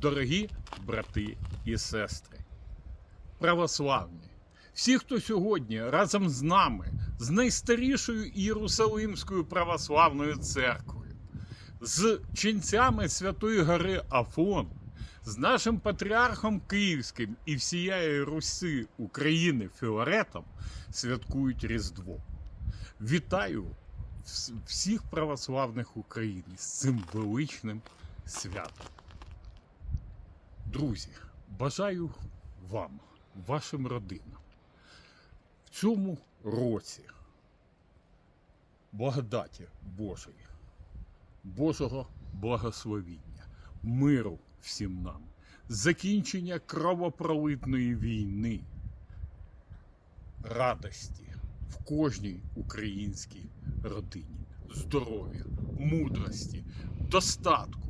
дорогі брати і сестри, православні, всі, хто сьогодні разом з нами, з найстарішою Єрусалимською православною церквою, з ченцями Святої Гори Афон, з нашим патріархом Київським і всієї Руси України Філаретом святкують Різдво. Вітаю всіх православних України з цим величним святом. Друзі, бажаю вам, вашим родинам в цьому році благодаті Божої, Божого благословіння, миру всім нам, закінчення кровопролитної війни, радості в кожній українській родині, здоров'я, мудрості, достатку.